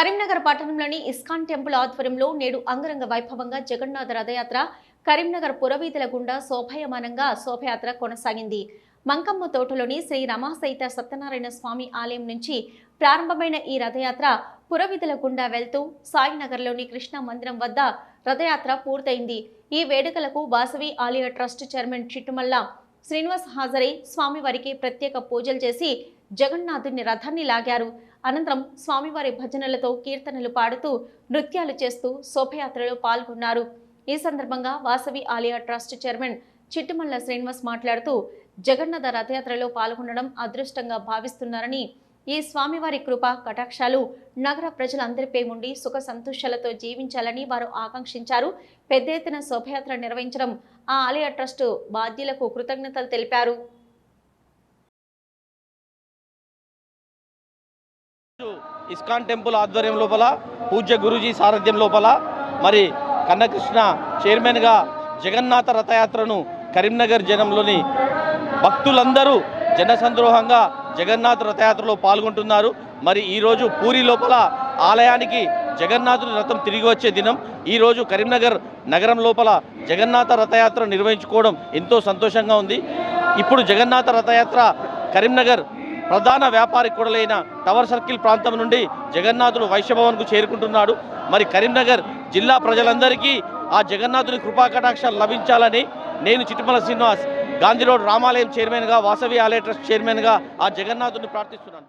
కరీంనగర్ పట్టణంలోని ISKCON temple ఆధ్వర్యంలో నేడు అంగరంగ వైభవంగా జగన్నాథ రథయాత్ర కరీంనగర్ పురవీధుల గుండా శోభాయమానంగా శోభయాత్ర కొనసాగింది. మంకమ్మ తోటలోని శ్రీ రమాసైత సత్యనారాయణ స్వామి ఆలయం నుంచి ప్రారంభమైన ఈ రథయాత్ర పురవీధుల గుండా వెళ్తూ సాయినగర్లోని కృష్ణ మందిరం వద్ద రథయాత్ర పూర్తయింది. ఈ వేడుకలకు వాసవి ఆలయ ట్రస్ట్ చైర్మన్ చిట్టుమల్ల శ్రీనివాస్ హాజరై స్వామివారికి ప్రత్యేక పూజలు చేసి జగన్నాథుని రథాన్ని లాగారు. అనంతరం స్వామివారి భజనలతో కీర్తనలు పాడుతూ నృత్యాలు చేస్తూ శోభయాత్రలో పాల్గొన్నారు. ఈ సందర్భంగా వాసవి ఆలయ ట్రస్ట్ చైర్మన్ చిట్టుమల్ల శ్రీనివాస్ మాట్లాడుతూ జగన్నాథ రథయాత్రలో పాల్గొనడం అదృష్టంగా భావిస్తున్నారని ఈ స్వామివారి కృప కటాక్షాలు నగర ప్రజలందరిపై ఉండి సుఖ సంతోషాలతో జీవించాలని వారు ఆకాంక్షించారు. పెద్ద ఎత్తున శోభయాత్ర నిర్వహించడం ఆ ఆలయ ట్రస్టు బాధ్యులకు కృతజ్ఞతలు తెలిపారు. ఇస్కాన్ టెంపుల్ ఆధ్వర్యం లోపల పూజ్య గురూజీ సారథ్యం లోపల మరి కన్నకృష్ణ చైర్మన్గా జగన్నాథ రథయాత్రను కరీంనగర్ జనంలోని భక్తులందరూ జనసంద్రోహంగా జగన్నాథ్ రథయాత్రలో పాల్గొంటున్నారు. మరి ఈరోజు పూరి లోపల ఆలయానికి జగన్నాథుని రథం తిరిగి వచ్చే దినం. ఈరోజు కరీంనగర్ నగరం లోపల జగన్నాథ రథయాత్ర నిర్వహించుకోవడం ఎంతో సంతోషంగా ఉంది. ఇప్పుడు జగన్నాథ రథయాత్ర కరీంనగర్ ప్రధాన వ్యాపారి కూడలైన టవర్ సర్కిల్ ప్రాంతం నుండి జగన్నాథుడు వైశ్యభవన్కు చేరుకుంటున్నాడు. మరి కరీంనగర్ జిల్లా ప్రజలందరికీ ఆ జగన్నాథుని కృపాకటాక్షాలు లభించాలని నేను చిట్టుమల శ్రీనివాస్ గాంధీ రోడ్ రామాలయం చైర్మన్గా వాసవి ఆలయ ట్రస్ట్ చైర్మన్గా ఆ జగన్నాథుని ప్రార్థిస్తున్నాను.